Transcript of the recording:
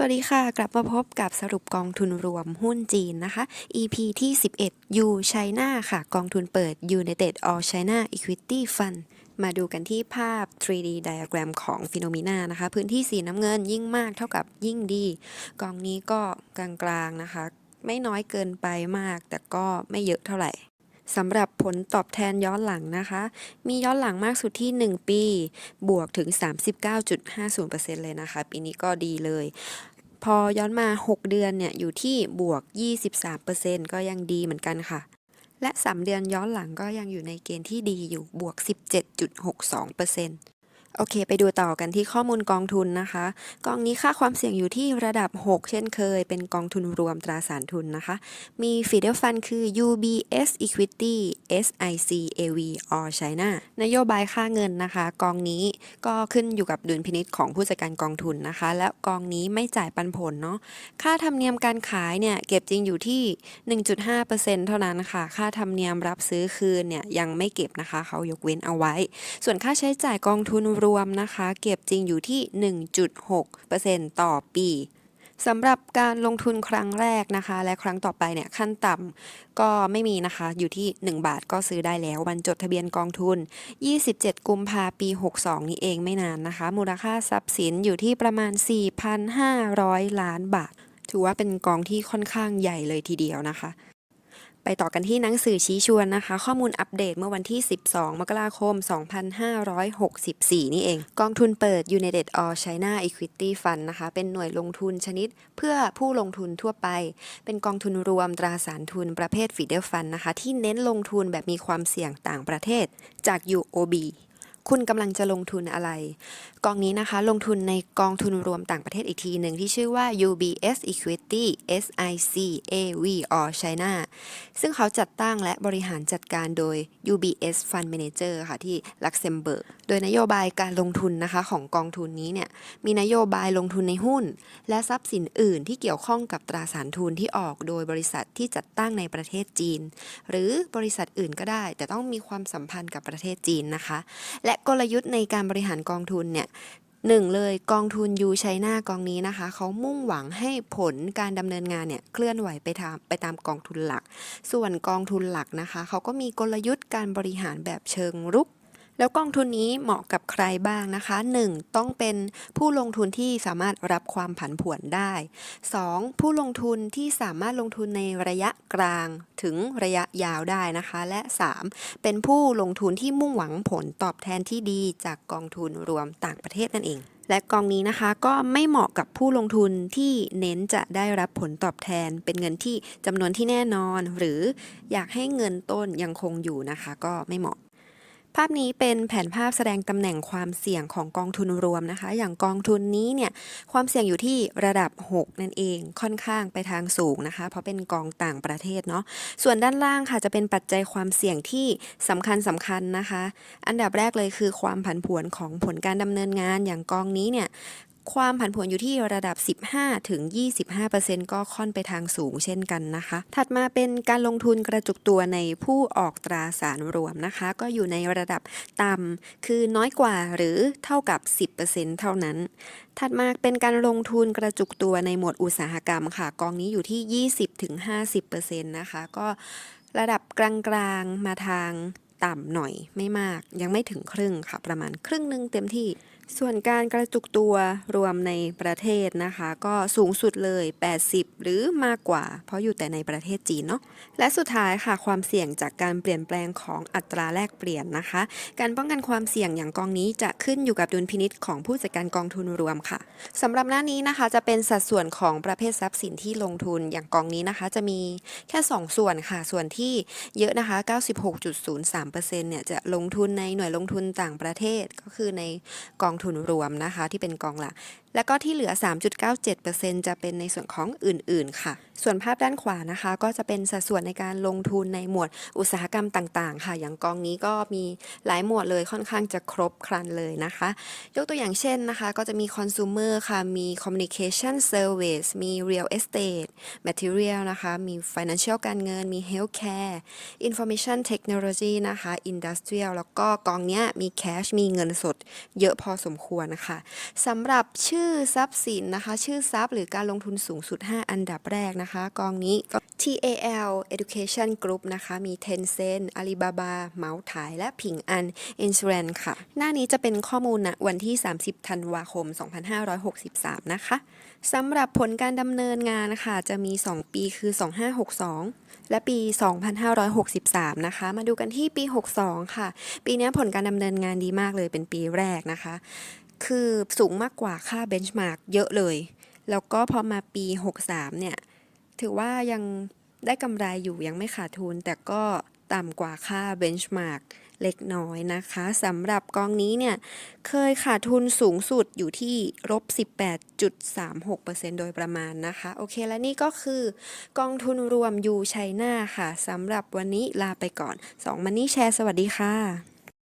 สวัสดีค่ะ กลับมาพบกับสรุปกองทุนรวมหุ้นจีนนะคะ EP ที่ 11 U China ค่ะ กองทุนเปิด United All China Equity Fund มาดูกันที่ภาพ 3D diagram ของ Phenomena นะคะ พื้นที่สีน้ำเงินยิ่งมากเท่ากับยิ่งดี กองนี้ก็กลางๆนะคะ ไม่น้อยเกินไปมาก แต่ก็ไม่เยอะเท่าไหร่สำหรับผลตอบแทนย้อนหลังนะคะ มีย้อนหลังมากสุดที่ 1 ปี บวกถึง 39.50%เลยนะคะ ปีนี้ก็ดีเลย พอย้อนมา 6 เดือนเนี่ยอยู่ที่บวก 23%ก็ยังดีเหมือนกันค่ะ และ 3 เดือนย้อนหลังก็ยังอยู่ในเกณฑ์ที่ดีอยู่บวก 17.62% โอเค ไปดูต่อกันที่ข้อมูลกองทุนนะคะ กองนี้ค่าความเสี่ยงอยู่ที่ระดับ 6 เช่นเคย เป็นกองทุนรวมตราสารทุนนะคะ มีฟีเดอร์ฟันคือ UBS Equity SIC AV All China นโยบายค่าเงินนะคะ กองนี้ก็ขึ้นอยู่กับดุลพินิษของผู้จัดการกองทุนนะคะ และกองนี้ไม่จ่ายปันผลเนาะค่าธรรมเนียมการขายเนี่ยเก็บจริงอยู่ที่ 1.5%เท่านั้นค่ะ ค่าธรรมเนียมรับซื้อคืนเนี่ยยังไม่เก็บนะคะ เขายกเว้นเอาไว้ ส่วนค่าใช้จ่ายกองทุนรวมนะคะ เก็บจริงอยู่ที่ 1.6%ต่อปีสำหรับการลงทุนครั้งแรกนะคะ และครั้งต่อไปเนี่ยขั้นต่ำก็ไม่มีนะคะ อยู่ที่ 1 บาทก็ซื้อได้แล้ว วันจดทะเบียนกองทุน 27 กุมภาปี 62 นี้เองไม่นานนะคะ มูลค่าทรัพย์สินอยู่ที่ประมาณ 4,500 ล้านบาท ถือว่าเป็นกองที่ค่อนข้างใหญ่เลยทีเดียวนะคะ ไปต่อกันที่หนังสือชี้ชวนนะคะ ข้อมูลอัปเดตเมื่อวันที่ 12 มกราคม 2564 นี่เอง กองทุนเปิด United All China Equity Fund นะคะ เป็นหน่วยลงทุนชนิดเพื่อผู้ลงทุนทั่วไป เป็นกองทุนรวมตราสารทุนประเภทฟีเดอร์ฟันนะคะ ที่เน้นลงทุนแบบมีความเสี่ยงต่างประเทศจาก UOB คุณกำลังจะลงทุนอะไร กองนี้นะคะ ลงทุนในกองทุนรวมต่างประเทศอีกทีหนึ่งที่ชื่อว่า UBS Equity SIC AV All China ซึ่งเขาจัดตั้งและบริหารจัดการโดย UBS Fund Manager ค่ะที่ลักเซมเบิร์ก โดยนโยบายการลงทุนนะคะของกองทุนนี้เนี่ยมีนโยบายลงทุนในหุ้น และทรัพย์สินอื่นที่เกี่ยวข้องกับตราสารทุนที่ออกโดยบริษัทที่จัดตั้งในประเทศจีน หรือบริษัทอื่นก็ได้ แต่ต้องมีความสัมพันธ์กับประเทศจีนนะคะ และกลยุทธ์ในการบริหารกองทุนเนี่ยหนึ่งเลยกองทุนยูไชน่ากองนี้นะคะ เขามุ่งหวังให้ผลการดำเนินงานเนี่ยเคลื่อนไหวไปตามไปตามกองทุนหลัก ส่วนกองทุนหลักนะคะ เขาก็มีกลยุทธ์การบริหารแบบเชิงรุก แล้วกองทุนนี้เหมาะกับใครบ้างนะคะ 1. ต้องเป็นผู้ลงทุนที่สามารถรับความผันผวนได้ 2. ผู้ลงทุนที่สามารถลงทุนในระยะกลางถึงระยะยาวได้นะคะ และ 3. เป็นผู้ลงทุนที่มุ่งหวังผลตอบแทนที่ดีจากกองทุนรวมต่างประเทศนั่นเองและกองนี้นะคะก็ไม่เหมาะกับผู้ลงทุนที่เน้นจะได้รับผลตอบแทน เป็นเงินที่จำนวนที่แน่นอน หรืออยากให้เงินต้นยังคงอยู่นะคะ ก็ไม่เหมาะ ภาพนี้เป็นแผนภาพแสดงตำแหน่งความเสี่ยงของกองทุนรวมนะคะ อย่างกองทุนนี้เนี่ยความเสี่ยงอยู่ที่ระดับ 6 นั่นเองค่อนข้างไปทางสูงนะคะ เพราะเป็นกองต่างประเทศเนาะส่วนด้านล่างค่ะจะเป็นปัจจัยความเสี่ยงที่สำคัญสำคัญนะคะ อันดับแรกเลยคือความผันผวนของผลการดำเนินงานอย่างกองนี้เนี่ย ความผันผวนอยู่ที่ระดับ 15 ถึง 25%ก็ค่อนไปทางสูงเช่นกันนะคะ ถัดมาเป็นการลงทุนกระจุกตัวในผู้ออกตราสารรวมนะคะ ก็อยู่ในระดับต่ำคือน้อยกว่าหรือเท่ากับ 10%เท่านั้น ถัดมาเป็นการลงทุนกระจุกตัวในหมวดอุตสาหกรรมค่ะ กองนี้อยู่ที่ 20-50%นะคะ ก็ระดับกลางๆมาทางต่ำหน่อยไม่มาก ยังไม่ถึงครึ่งค่ะ ประมาณครึ่งหนึ่งเต็มที่ ส่วนการกระจุกตัวรวมในประเทศนะคะ ก็สูงสุดเลย 80 หรือมากกว่า เพราะอยู่แต่ในประเทศจีนเนาะและสุดท้ายค่ะความเสี่ยงจากการเปลี่ยนแปลงของอัตราแลกเปลี่ยนนะคะ การป้องกันความเสี่ยงอย่างกองนี้จะขึ้นอยู่กับดุลพินิษของผู้จัดการกองทุนรวมค่ะสำหรับหน้านี้นะคะจะเป็นสัดส่วนของประเภททรัพย์สินที่ลงทุนอย่างกองนี้นะคะ จะมีแค่ 2 ส่วนค่ะ ส่วนที่เยอะนะคะ 96.03%เนี่ยจะลงทุนในหน่วยลงทุนต่างประเทศก็คือในกองทุนรวมนะคะที่เป็นกองหลัก แล้วก็ที่เหลือ 3.97%จะเป็นในส่วนของอื่นๆค่ะ ส่วนภาพด้านขวานะคะก็จะเป็นสัดส่วนในการลงทุนในหมวดอุตสาหกรรมต่างๆ ค่ะ อย่างกองนี้ก็มีหลายหมวดเลยค่อนข้างจะครบครันเลยนะคะ ยกตัวอย่างเช่นนะคะก็จะมี consumer ค่ะมี communication service มี real estate material นะคะมี financial การเงินมี healthcare information technology นะคะ industrial แล้วก็กองนี้มี cash มีเงินสด เยอะพอสมสมควรนะคะสำหรับชื่อทรัพย์สินนะคะ ชื่อทรัพย์หรือการลงทุนสูงสุด 5 อันดับแรกนะคะ กองนี้ก็ TAL Education Group นะคะ มี Tencent Alibaba เมาส์ถ่ายและผิงอัน Insurance ค่ะ หน้านี้จะเป็นข้อมูลณวันที่ 30 ธันวาคม 2563 นะคะสำหรับผลการดำเนินงานนะคะจะมี 2 ปีคือ 2562 และปี 2563 นะคะ มาดูกันที่ปี 62 ค่ะ ปีนี้ผลการดำเนินงานดีมากเลยเป็นปีแรกนะคะคือสูงมากกว่าค่าเบนช์มาร์กเยอะเลย แล้วก็พอมาปี 63 เนี่ย ถือว่ายังได้กำไรอยู่ยังไม่ขาดทุน แต่ก็ต่ำกว่าค่าเบนช์มาร์กเล็กน้อยนะคะสำหรับกองนี้เนี่ย เคยขาดทุนสูงสุดอยู่ที่ลบ18.36%โดยประมาณนะคะ โอเคและนี่ก็คือกองทุนรวมยูไชน่าค่ะสำหรับวันนี้ลาไปก่อน 2 มันนี่แชร์สวัสดีค่ะ